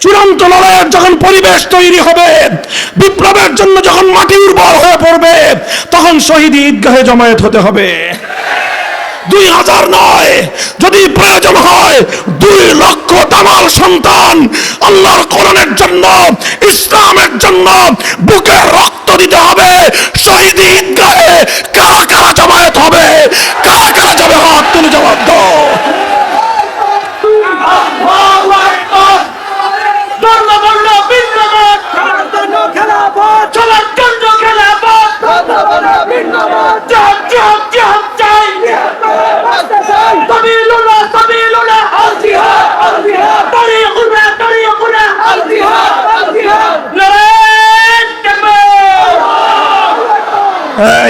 চূড়ান্ত লড়াইয়ের যখন পরিবেশ তৈরি হবে, বিপ্লবের জন্য যখন মাটি উর্বর হয়ে পড়বে, তখন শহীদ ঈদগাহে জমায়েত হতে হবে। দুই হাজার নয়, যদি প্রয়োজন হয়, দুই লক্ষ দামাল সন্তান আল্লাহর কোরআনের জন্য, ইসলামের জন্য বুকে রক্ত দিতে হবে। শহীদ ঈদগাহে কারা কারা জমায়েত হবে? কারা কারা যাবে? হাত তুলে জবাব দাও।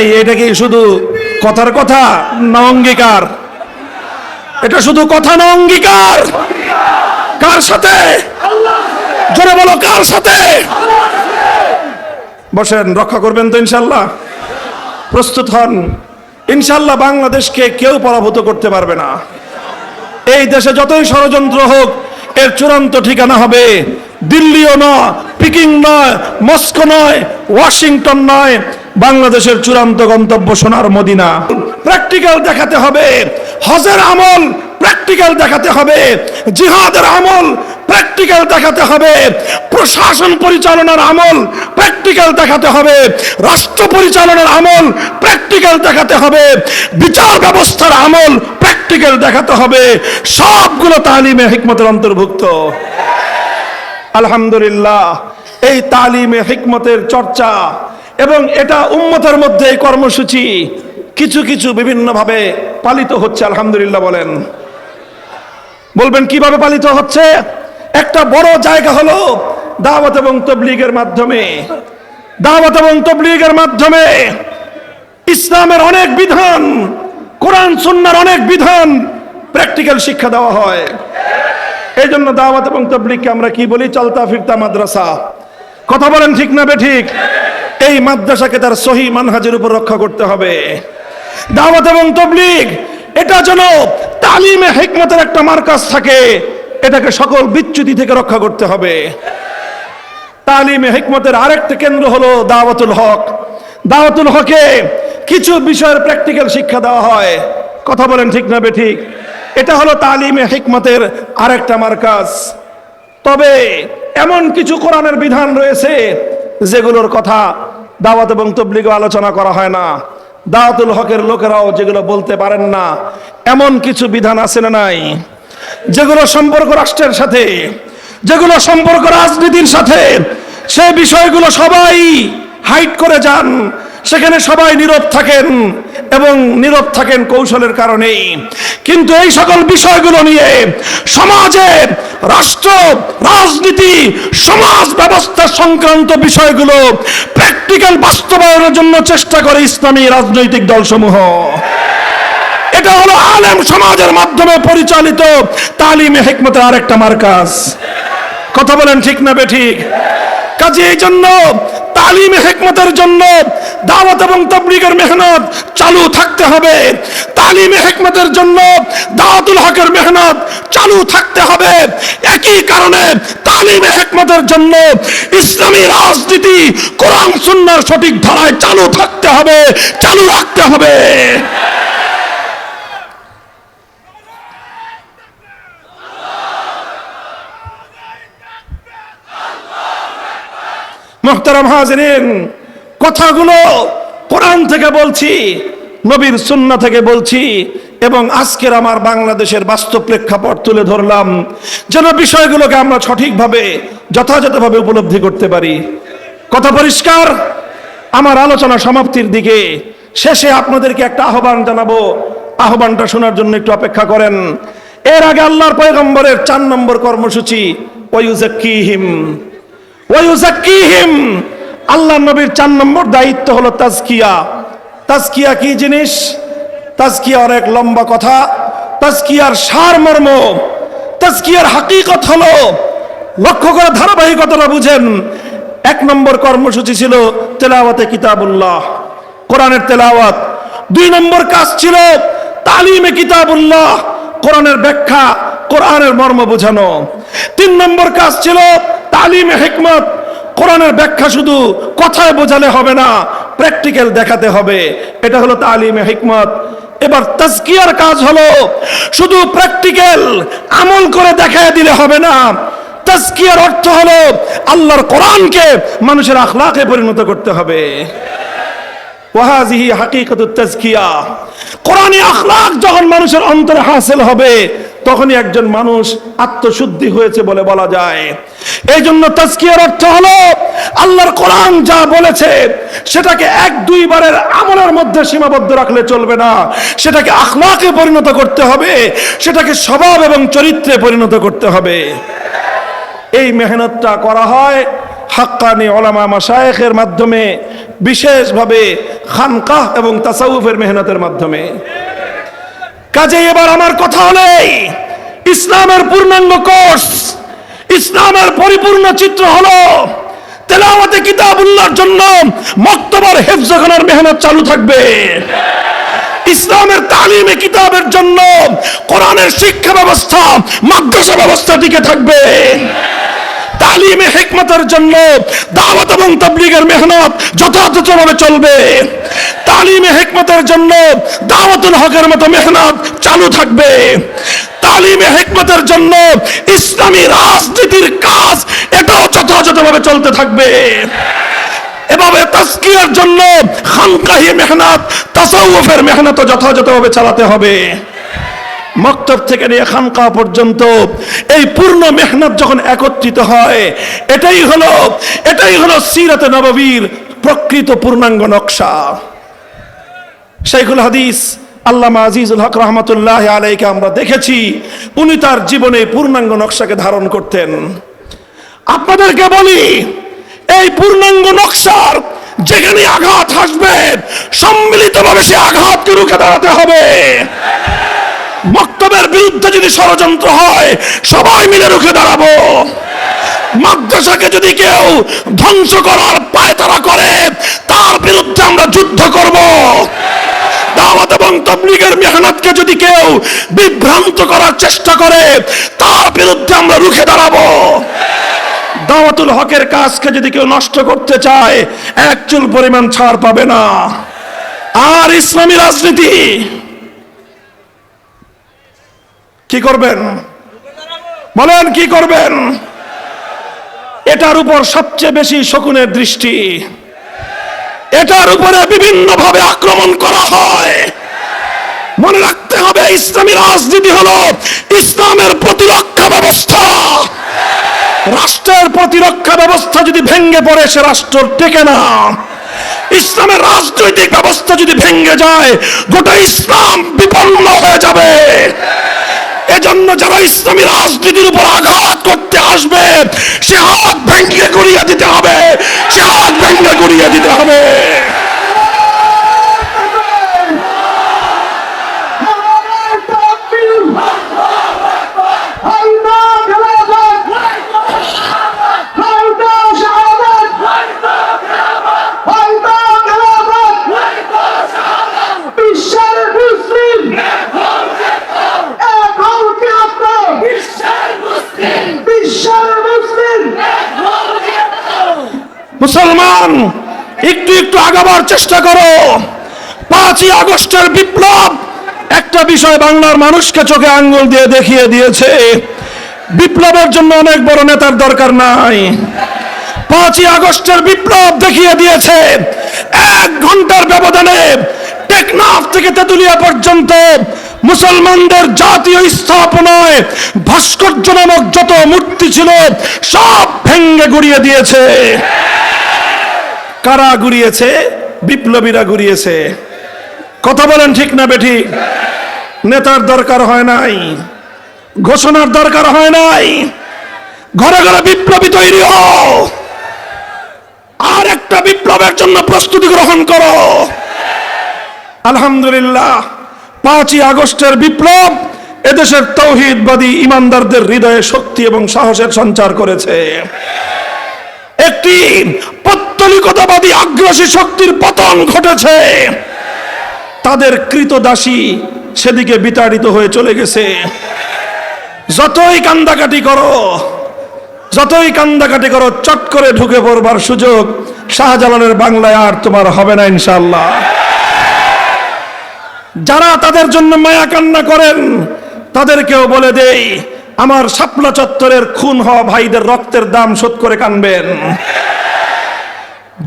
এই, এটা কি শুধু কথার কথা না অঙ্গীকার? এটা শুধু কথা না অঙ্গীকার? কার সাথে? জোরে বলো কার সাথে? বসেন রক্ষা করবেন তো ইনশাল্লাহ। প্রস্তুত হন। ইনশাল্লাহ বাংলাদেশকে কেউ পরাভূত করতে পারবে না। এই দেশে যতই ষড়যন্ত্র হোক এর চূড়ান্ত ঠিকানা হবে দিল্লিও নয় পিকিং নয় মস্কো নয় ওয়াশিংটন নয় বাংলাদেশের চূড়ান্ত গন্তব্য সোনার মদিনা। প্র্যাকটিক্যাল দেখাতে হবে, হজের আমল প্র্যাকটিক্যাল দেখাতে হবে, জিহাদের আমল প্র্যাকটিক্যাল দেখাতে হবে, প্রশাসন পরিচালনার আমল প্র্যাকটিক্যাল দেখাতে হবে, রাষ্ট্র পরিচালনার আমল প্র্যাকটিক্যাল দেখাতে হবে, বিচার ব্যবস্থার আমল প্র্যাকটিক্যাল দেখাতে হবে, সবগুলো তালিমে হিকমতের অন্তর্ভুক্ত। আলহামদুলিল্লাহ, এই তালিমে হিকমতের চর্চা এবং এটা উম্মতের মধ্যে এই কর্মসূচি কিছু কিছু বিভিন্নভাবে পালিত হচ্ছে, আলহামদুলিল্লাহ বলেন। বলবেন, কীভাবে পালিত হচ্ছে? একটা বড় জায়গা হলো দাওয়াত এবং তবলিগের মাধ্যমে। দাওয়াত এবং তবলিগের মাধ্যমে ইসলামের অনেক বিধান, কোরআন, সুন্নার অনেক বিধান প্র্যাকটিক্যাল শিক্ষা দেওয়া হয়। এই জন্য দাওয়াত এবং তবলিগকে আমরা কি বলি? চলতা ফিরতা মাদ্রাসা। কথা বলেন ঠিক না বে ঠিক? এই মাদ্রাসাকে তার সহি মানহাজের উপর রক্ষা করতে হবে। দাওয়াত এবং তবলিগ, এটা যেন তালিমে হিকমতের একটা মার্কাজ থাকে, এটাকে সকল বিচ্যুতি থেকে রক্ষা করতে হবে। তালিমে হিকমতের আরেকটা কেন্দ্র হলো দাওয়াতুল হক। দাওয়াতুল হকে কিছু বিষয়ের প্র্যাকটিক্যাল শিক্ষা দেওয়া হয়। কথা বলেন ঠিক না বে ঠিক? এটা হলো তালিমে হিকমতের আরেকটা মার্কাজ। তবে এমন কিছু কোরআনের বিধান রয়েছে, যেগুলোর কথা দাওয়াত এবং তবলিগ আলোচনা করা হয় না। দাওয়াতুল হকের লোকেরাও যেগুলো বলতে পারেন না, এমন কিছু বিধান আছে না নাই? যেগুলো সম্পর্ক রাষ্ট্রের সাথে, যেগুলো সম্পর্ক রাজনীতির সাথে, সে বিষয়গুলো সবাই হাইট করে যান। সেখানে সবাই নীরব থাকেন এবং নীরব থাকেন কৌশলের কারণেই। কিন্তু এই সকল বিষয়গুলো নিয়ে সমাজে রাষ্ট্র, রাজনীতি, সমাজ ব্যবস্থা সংক্রান্ত বিষয়গুলো প্র্যাকটিক্যাল বাস্তবায়নের জন্য চেষ্টা করে ইসলামী রাজনৈতিক দলসমূহ। এটা হলো আলেম সমাজের মাধ্যমে পরিচালিত তালিমে হেকমতের আরেকটা মার্কাজ। কথা বলেন ঠিক না বে ঠিক? কাজে এই জন্য তালিমে হেকমতের জন্য দাওয়াত এবং তবলিগের মেহনত চালু থাকতে হবে। তালিম হেকমতের জন্য দাওয়াতুল হকের মেহনত চালু থাকতে হবে। একই কারণে তালিম হেকমতের জন্য ইসলামী রাজনীতি, কোরআন, সুন্নার সঠিক ধারায় চালু থাকতে হবে, চালু রাখতে হবে। হাজরিন, কথাগুলো কোরআন থেকে বলছি, নবীর সুন্না থেকে বলছি, এবং আজকের আমার বাংলাদেশের বাস্তব প্রেক্ষাপট তুলে ধরলাম, যেন বিষয়গুলোকে আমরা সঠিকভাবে, যথাযথভাবে উপলব্ধি করতে পারি। কথা পরিষ্কার? আমার আলোচনা সমাপ্তির দিকে, শেষে আপনাদেরকে একটা আহ্বান জানাব। আহ্বানটা শোনার জন্য একটু অপেক্ষা করেন। এর আগে আল্লাহর পয়গম্বরের চার নম্বর কর্মসূচি ওয়ুজাক্কিহিম ওয়ুজাক্কিহিম আল্লাহ নবীর চার নম্বর দায়িত্ব হলো তাজকিয়া। তাজকিয়া কি জিনিস? তাজকিয়া অনেক লম্বা কথা। তাজকিয়ার সারমর্ম, তাজকিয়ার হাকিকত হলো, লক্ষ্য করে ধারাবাহিকতাটা বুঝেন। এক নম্বর কর্মসূচি ছিল তেলাওয়াতে কিতাবুল্লাহ, কোরআনের তেলাওয়াত। দুই নম্বর কাজ ছিল তালিমে কিতাবুল্লাহ, কোরআনের ব্যাখ্যা, কোরআনের মর্ম বোঝানো। তিন নম্বর কাজ ছিল তালিমে হেকমত। কোরআনের ব্যাখ্যা শুধু কথায় বোঝালে হবে না প্র্যাকটিক্যাল দেখাতে হবে। এটা হলো তালিমে হিকমত। এবার তাজকিয়ার কাজ হলো শুধু প্র্যাকটিক্যাল আমল করে দেখায় দিলে হবে না। তাজকিয়ার অর্থ হলো আল্লাহর কোরআনকে মানুষের আখলাকে পরিণত করতে হবে। ওয়াহাজিহি হাকিকাতুত তাজকিয়া। কোরআনী আখলাক যখন মানুষের অন্তরে হাসিল হবে, তখনই একজন মানুষ আত্মশুদ্ধি হয়েছে বলে বলা যায়। এই জন্য তাজকিয়ার অর্থ হলো, আল্লাহর কোরআন যা বলেছে, সেটাকে এক দুইবারের আমলের মধ্যে সীমাবদ্ধ রাখলে চলবে না। সেটাকে আখলাকে পরিণত করতে হবে, সেটাকে স্বভাব এবং চরিত্রে পরিণত করতে হবে। এই মেহনতটা করা হয় হাক্কানি ওলামা মাসায়েখের মাধ্যমে, বিশেষভাবে খানকাহ এবং তাসাউফের মেহনতের মাধ্যমে। কাজে এবার আমার কথা হলে ইসলামের পূর্ণাঙ্গ কোর্স ইসলামের পরিপূর্ণ চিত্র হলো তেলাওয়াতে কিতাবুল্লাহর জন্য মক্তবর হেফজখানার মেহনত চালু থাকবে। ইসলামের তালিমে কিতাবের জন্য কোরআনের শিক্ষা ব্যবস্থা, মাদ্রাসা ব্যবস্থা টিকে থাকবে। তালিমে হিকমতের জন্য দাওয়াত এবং তাবলীগের মেহনত যথাযথভাবে চলবে। তালিমে হিকমতের জন্য দাওয়াতুল হকের মতো মেহনত চালু থাকবে। তালিমে হিকমতের জন্য ইসলামী রাজনীতির কাজ এটাও যথাযথভাবে চলতে থাকবে। এভাবে তাস্কিয়ার জন্য খানকাহি মেহনত, তাসাউফের মেহনত যথাযথভাবে চালাতে হবে। মক্তব থেকে নিয়ে খানকা পর্যন্ত এই পূর্ণ মেহনত যখন একত্রিত হয়, এটাই হলো এটাই হলো সিরাতে নববীর প্রকৃত পূর্ণাঙ্গ নকশা। শেখুল হাদিস আল্লামা আজিজুল হক রহমতুল্লাহ আলাইকে আমরা দেখেছি, উনি তার জীবনে পূর্ণাঙ্গ নকশাকে ধারণ করতেন। আপনাদেরকে বলি, এই পূর্ণাঙ্গ নকশার যেখানে আঘাত আসবে, সম্মিলিতভাবে সে আঘাতকে রুখে দাঁড়াতে হবে। বক্তব্যের বিরুদ্ধে যদি ষড়যন্ত্র হয়, সবাই মিলে রুখে দাঁড়াবো। মাদ্রাসাকে যদি কেউ ধ্বংস করার পায়তারা করে, তার বিরুদ্ধে আমরা যুদ্ধ করব। দাওয়াত এবং তবলিগের মেহনতকে যদি কেউ বিভ্রান্ত করার চেষ্টা করে, তার বিরুদ্ধে আমরা রুখে দাঁড়াবো। দাওয়াতুল হকের কাজকে যদি কেউ নষ্ট করতে চায় এক চুল পরিমাণ ছাড় পাবে না। আর ইসলামী রাজনীতি কি করবেন? বলেন, কি করবেন? এটার উপর সবচেয়ে বেশি শকুনের দৃষ্টি। এটার উপরে বিভিন্ন ভাবে আক্রমণ করা হয়। মনে রাখতে হবে, ইসলামী রাজনীতি হলো ইসলামের প্রতিরক্ষা ব্যবস্থা। রাষ্ট্রের প্রতিরক্ষা ব্যবস্থা যদি ভেঙ্গে পড়ে, সে রাষ্ট্র টেকে না। ইসলামের রাজনৈতিক ব্যবস্থা যদি ভেঙ্গে যায়, গোটা ইসলাম বিপন্ন হয়ে যাবে। এজন্য যারা ইসলামী রাজনীতির উপর আঘাত করতে আসবে, সে হাত ভেঙ্গে গড়িয়ে দিতে হবে। হাত ভেঙ্গে গড়িয়ে দিতে হবে এক হও কি আপনার বিশ্বের মুসলিম মুসলমান, একটু একটু আগাবার চেষ্টা করো। পাঁচই আগস্টের বিপ্লব একটা বিষয় বাংলার মানুষকে চোখে আঙ্গুল দিয়ে দেখিয়ে দিয়েছে। বিপ্লবের জন্য অনেক বড় নেতার দরকার নাই। পাঁচই আগস্টের বিপ্লব দেখিয়ে দিয়েছে এক ঘণ্টার ব্যবধানে টেকনাফ থেকে তেতুলিয়া পর্যন্ত মুসলমানদের জাতীয় স্থাপনায় ভাস্কর্য নামক যত মূর্তি ছিল সব ভেঙ্গে গুড়িয়ে দিয়েছে। কারা ঘুরিয়েছে? বিপ্লবীরা ঘুরিয়েছে। কথা বলেন ঠিক না বেঠি? নেতার দরকার হয় নাই। ঘোষণার দরকার হয় নাই। ঘরে ঘরে বিপ্লবী তৈরি হও। আর একটা বিপ্লবের জন্য প্রস্তুতি গ্রহণ করো। আলহামদুলিল্লাহ, পাঁচই আগস্টের বিপ্লব এদেশের তৌহিদবাদী ইমানদারদের হৃদয়ে শক্তি এবং সাহসের সঞ্চার করেছে। একটি পত্তলিকতাবাদী আগ্রাসী শক্তির পতন ঘটেছে। তাদের কৃতদাসী সেদিকে বিতাড়িত হয়ে চলে গেছে। যতই কান্দাকাটি করো, যতই কান্দাকাটি করো, চট করে ঢুকে পড়বার সুযোগ শাহজালালের বাংলায় আর তোমার হবে না ইনশাল্লাহ যারা তাদের জন্য মায়া কান্না করেন, তাদেরকেও বলে দেই, আমার শাপলা চত্বরের খুন হওয়া ভাইদের রক্তের দাম শোধ করে কানবেন।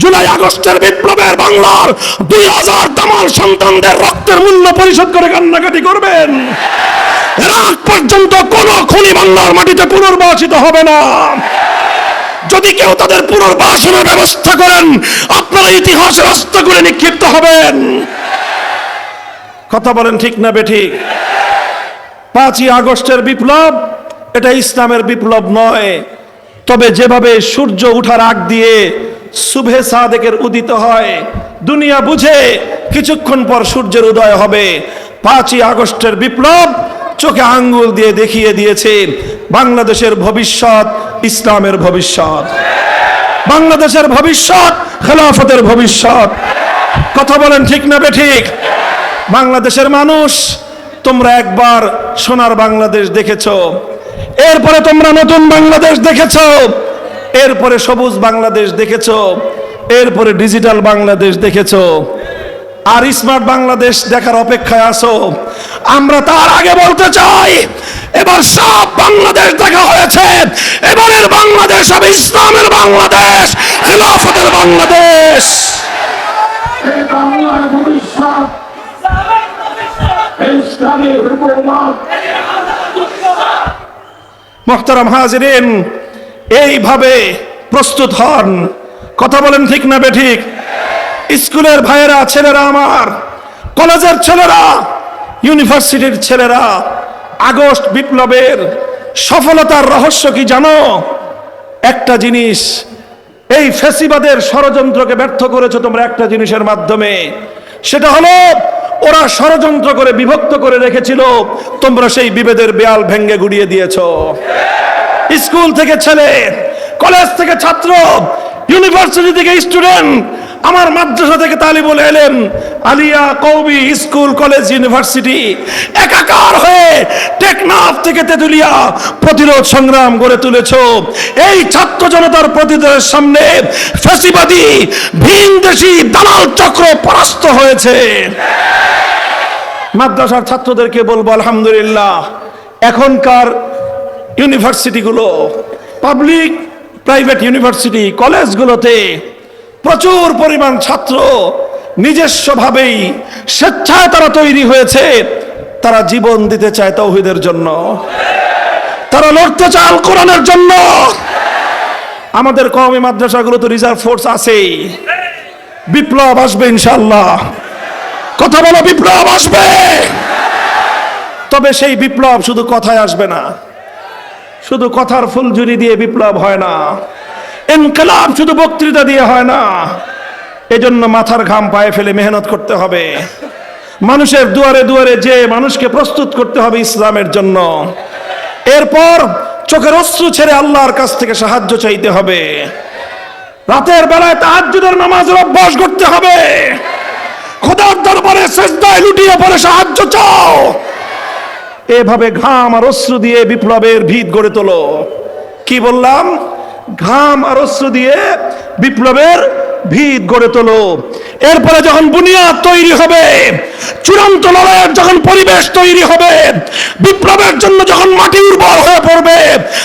জুলাই আগস্টের বিপ্লবের বাংলার দুই হাজার তামাল সন্তানদের রক্তের মূল্য পরিশোধ করে কান্নাকাটি করবেন। আগ পর্যন্ত কোন খনি বাংলার মাটিতে পুনর্বাসিত হবে না। যদি কেউ তাদের পুনর্বাসনের ব্যবস্থা করেন, আপনারা ইতিহাসে রাস্তা করে নিক্ষিপ্ত হবেন। কথা বলেন ঠিক না বেঠিক পাঁচই আগস্টের বিপ্লব, এটা ইসলামের বিপ্লব নয়। তবে যেভাবে সূর্য উঠার আগ দিয়ে শুভে সাদেকের উদিত হয়। দুনিয়া বুঝে কিছুক্ষণ পর সূর্যের উদয় হবে। পাঁচই আগস্টের বিপ্লব চোখে আঙ্গুল দিয়ে দেখিয়ে দিয়েছে বাংলাদেশের ভবিষ্যৎ, ইসলামের ভবিষ্যৎ। বাংলাদেশের ভবিষ্যৎ, খেলাফতের ভবিষ্যৎ। কথা বলেন ঠিক না বেঠিক? বাংলাদেশের মানুষ, তোমরা একবার সোনার বাংলাদেশ দেখেছ। এরপরে তোমরা নতুন বাংলাদেশ দেখেছ। এরপরে সবুজ বাংলাদেশ দেখেছ এরপরে ডিজিটাল বাংলাদেশ দেখেছ আর স্মার্ট বাংলাদেশ দেখার অপেক্ষায় আছো। আমরা তার আগে বলতে চাই এবার সব বাংলাদেশ দেখা হয়েছে। এবারের বাংলাদেশ হবে ইসলামের বাংলাদেশ খেলাফতের বাংলাদেশ। মোহতারাম হাজিরিন এইভাবে প্রস্তুত হন। কথা বলেন ঠিক না বেঠিক? স্কুলের ভাইয়েরা, ছেলেরা আমার, কলেজের ছেলেরা, ইউনিভার্সিটির ছেলেরা, আগস্ট বিপ্লবের সফলতার রহস্য কি জানো? একটা জিনিস, এই ফেসিবাদের ষড়যন্ত্রকে ব্যর্থ করেছ তোমরা একটা জিনিসের মাধ্যমে। সেটা হলো, ওরা ষড়যন্ত্র করে বিভক্ত করে রেখেছিল, তোমরা সেই বিভেদের বেয়াল ভেঙ্গে গুড়িয়ে দিয়েছ। স্কুল থেকে ছেলে, কলেজ থেকে ছাত্র ইউনিভার্সিটি থেকে স্টুডেন্ট আমার মাদ্রাসা থেকে তালিবুল এলেন আলিয়া কৌবি স্কুল, কলেজ ইউনিভার্সিটি একাকার হয়ে টেকনাফ থেকে তেতুলিয়া প্রতিরোধ সংগ্রাম গড়ে তুলেছ। এই ছাত্র জনতার প্রতিরোধের সামনে ফেসিবাদী ভিনদেশি দালাল চক্র পরাস্ত হয়েছে। মাদ্রাসার ছাত্রদেরকে বলব, আলহামদুলিল্লাহ, এখনকার ইউনিভার্সিটিগুলো পাবলিক প্রাইভেট ইউনিভার্সিটি কলেজগুলোতে প্রচুর পরিমাণ ছাত্র নিজস্বভাবেই স্বেচ্ছায় তারা তৈরি হয়েছে। তারা জীবন দিতে চায় তৌহিদের জন্য। তারা লড়তে চায় আল কোরআনের জন্য। আমাদের কওমি মাদ্রাসাগুলো তো রিজার্ভ ফোর্স আছেই। বিপ্লব আসবে ইনশাল্লাহ কথা বলো, বিপ্লব আসবে। তবে সেই বিপ্লব শুধু কথায় আসবে না। শুধু কথার ফুলঝুরি দিয়ে বিপ্লব হয় না। ইনকলাব শুধু বক্তৃতা দিয়ে হয় না। এজন্য মাথার ঘাম পায়ে ফেলে মেহনত করতে হবে। মানুষের দুয়ারে দুয়ারে যে মানুষকে প্রস্তুত করতে হবে ইসলামের জন্য। এরপর চোখের অশ্রু ছেড়ে আল্লাহর কাছ থেকে সাহায্য চাইতে হবে। রাতের বেলায় তাহাজ্জুদের নামাজের অভ্যাস করতে হবে। খোদার দরবারে সেজদায় লুটিয়ে পড়ে সাহায্য চাও। এভাবে ঘাম আর অশ্রু দিয়ে বিপ্লবের ভিত গড়ে তোলো। কি বললাম? ঘাম আর অশ্রু দিয়ে বিপ্লবের ভিত গড়ে তোলো। এরপরে যখন বুনিয়াদ তৈরি হবে, চূড়ান্ত লড়াইয়ের যখন পরিবেশ তৈরি হবে, বিপ্লবের জন্য যখন মাটি উর্বর হয়ে পড়বে,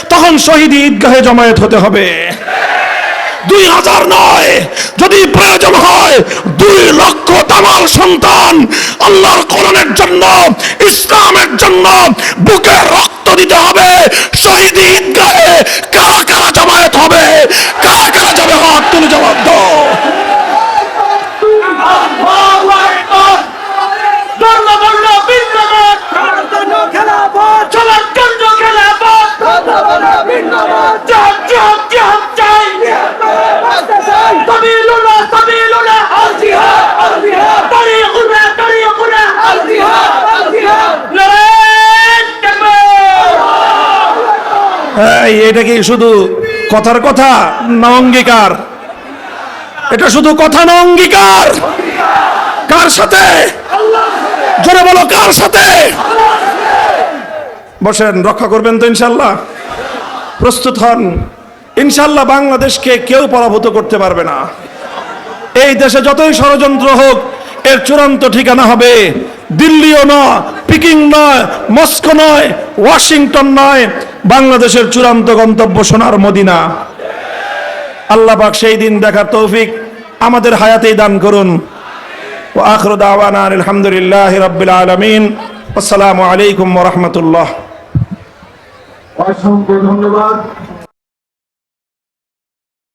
তখন শহীদ ঈদগাহে জমায়েত হতে হবে। দুই হাজার নয়, যদি প্রয়োজন হয়, দুই লক্ষ তামাল সন্তান আল্লাহর কোরআনের জন্য, ইসলামের জন্য বুকে রক্ত দিতে হবে। শহীদ ঈদগাহে কারা কারা জমায়েত হবে? কারা কারা যাবে? হাত তুলে জবাব দাও। আল্লাহু এই, এটা কি শুধু কথার কথা না অঙ্গীকার? এটা শুধু কথা না অঙ্গীকার? কার সাথে? জোরে বলো কার সাথে? বসেন রক্ষা করবেন তো ইনশাল্লাহ প্রস্তুত হন। ইনশাল্লাহ বাংলাদেশকে কেউ পরাভূত করতে পারবে না। এই দেশে যতই ষড়যন্ত্র হোক এর চূড়ান্ত ঠিকানা হবে দিল্লিও নয় পিকিং নয়, মস্কো নয়, ওয়াশিংটন নয়, বাংলাদেশের চূড়ান্ত গন্তব্য সোনার মদিনা। আল্লাহ পাক সেই দিন দেখার তৌফিক আমাদের হায়াতেই দান করুন। ও আখর দাওয়ানা আলহামদুলিল্লাহ রাব্বিল আলামিন। আসসালামু আলাইকুম রাহমাতুল্লাহ। অসংখ্য ধন্যবাদ।